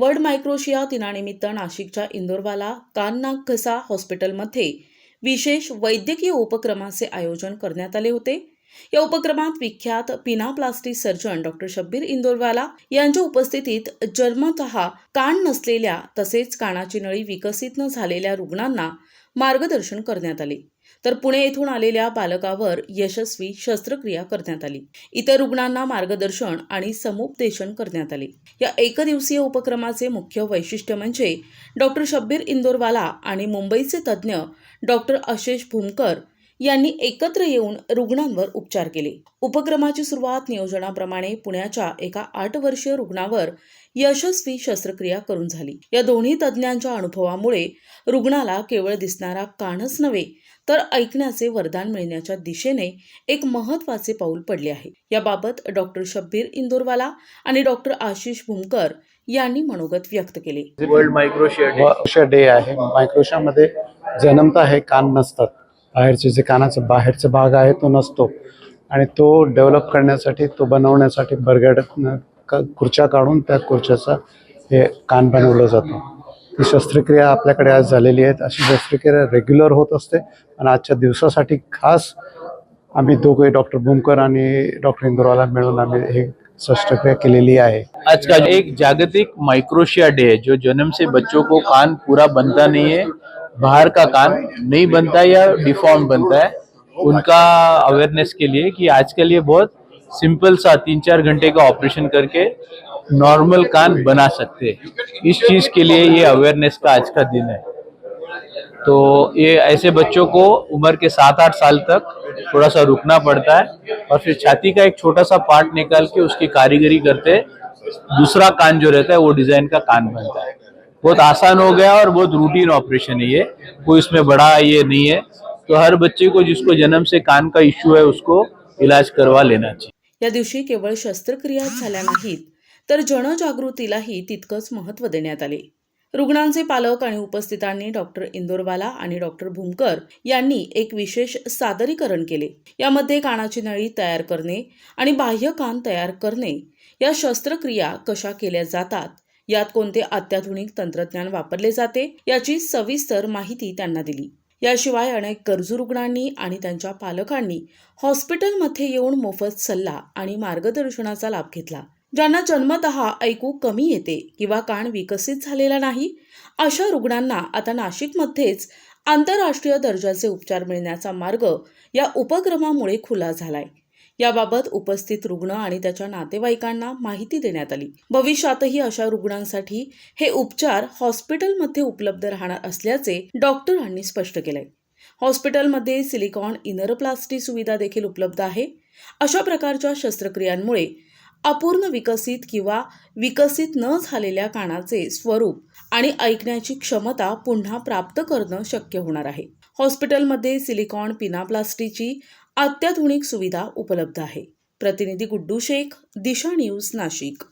World मायक्रोशिया दिनानिमित्त नाशिकच्या इंदोरवाला कान नाक घसा हॉस्पिटलमध्ये विशेष वैद्यकीय उपक्रमाचे आयोजन करण्यात आले होते. या उपक्रमात विख्यात पिनाप्लास्टिक सर्जन डॉक्टर शब्बीर इंदोरवाला यांच्या उपस्थितीत जन्मत कान नसलेल्या तसेच कानाची नळी विकसित न झालेल्या रुग्णांना मार्गदर्शन करण्यात आले. तर पुणे येथून आलेल्या बालकावर यशस्वी शस्त्रक्रिया करण्यात आली. इतर रुग्णांना मार्गदर्शन आणि समुपदेशन करण्यात आले. या एकदिवसीय उपक्रमाचे मुख्य वैशिष्ट्य म्हणजे डॉक्टर शब्बीर इंदोरवाला आणि मुंबईचे तज्ज्ञ डॉक्टर आशिष भूमकर यांनी एकत्र येऊन रुग्णांवर उपचार केले. उपक्रमाची सुरुवात नियोजनाप्रमाणे पुण्याच्या एका आठ वर्षीय रुग्णावर यशस्वी शस्त्रक्रिया करून झाली. या दोन्ही तज्ज्ञांच्या अनुभवामुळे रुग्णाला केवळ दिसणारा कानच नव्हे तर ऐकण्याचे वरदान मिळण्याच्या दिशेने एक महत्त्वाचे पाऊल पडले आहे. याबाबत डॉक्टर शब्बीर इंदोरवाला आणि डॉक्टर आशिष भूमकर यांनी मनोगत व्यक्त केले. वर्ल्ड मायक्रोशिया डे आहे. मायक्रोशामध्ये जन्मता हे कान नसतात. बाहेरचे जे कानाचा बाहेरचा भाग आहे तो नसतो. आणि तो डेव्हलप करण्यासाठी तो बनवण्यासाठी बरगड का खुर्च्या काढून त्या खुर्च्याचा हे कान बनवलं जातं. ती शस्त्रक्रिया आपल्याकडे आज झालेली आहे. अशी शस्त्रक्रिया रेग्युलर होत असते. आणि आजच्या दिवसासाठी खास आम्ही दोघे डॉक्टर भूमकर आणि डॉक्टर इंदोरवाला मिळून आम्ही हे शस्त्रक्रिया केलेली आहे. आज का एक जागतिक माइक्रोशिया डे है जो जन्म से बच्चों को कान पूरा बनता नहीं है. बाहर का कान नहीं बनता या डिफॉर्म बनता है, उनका अवेयरनेस के लिए कि आजकल ये बहुत सिंपल सा तीन चार घंटे का ऑपरेशन करके नॉर्मल कान बना सकते हैं। इस चीज़ के लिए ये अवेयरनेस का आज का दिन है। तो ये ऐसे बच्चों को उम्र के सात आठ साल तक थोड़ा सा रुकना पड़ता है और फिर छाती का एक छोटा सा पार्ट निकाल के उसकी कारीगरी करते, दूसरा कान जो रहता है वो डिज़ाइन का कान बनता है। बहुत आसान हो गया और बहुत रूटीन ऑपरेशन है ये। कोई इसमें बड़ा ये नहीं है। तो हर बच्चे को जिसको जन्म से कान का इश्यू है उसको इलाज करवा लेना चाहिए। या दिवशी केवळ शस्त्रक्रियाच झाल्या नाहीत तर जनजागृतीलाही तितकंच महत्त्व देण्यात आले. रुग्णांचे पालक आणि उपस्थितांनी डॉक्टर इंदोरवाला आणि डॉक्टर भूमकर यांनी एक विशेष सादरीकरण केले. यामध्ये कानाची नळी तयार करणे आणि बाह्य कान तयार करणे या शस्त्रक्रिया कशा केल्या जातात यात कोणते अत्याधुनिक तंत्रज्ञान वापरले जाते याची सविस्तर माहिती त्यांना दिली. याशिवाय अनेक गरजू रुग्णांनी आणि त्यांच्या पालकांनी हॉस्पिटलमध्ये येऊन मोफत सल्ला आणि मार्गदर्शनाचा लाभ घेतला. ज्यांना जन्मतः ऐकू कमी येते किंवा कान विकसित झालेला नाही अशा रुग्णांना आता नाशिकमध्येच आंतरराष्ट्रीय दर्जाचे उपचार मिळण्याचा मार्ग या उपक्रमामुळे खुला झालाय. याबाबत उपस्थित रुग्ण आणि त्याच्या नातेवाईकांना माहिती देण्यात आली. भविष्यातही अशा रुग्णांसाठी हे उपचार हॉस्पिटलमध्ये उपलब्ध राहणार असल्याचे डॉक्टरांनी स्पष्ट केलंय. हॉस्पिटलमध्ये सिलिकॉन इनरप्लास्टी सुविधा देखील उपलब्ध आहे. अशा प्रकारच्या शस्त्रक्रियांमुळे अपूर्ण विकसित किंवा विकसित न झालेल्या कानाचे स्वरूप आणि ऐकण्याची क्षमता पुन्हा प्राप्त करणं शक्य होणार आहे. हॉस्पिटलमध्ये सिलिकॉन पिनाप्लास्टीची अत्याधुनिक सुविधा उपलब्ध आहे. प्रतिनिधी गुड्डू शेख दिशा न्यूज नाशिक.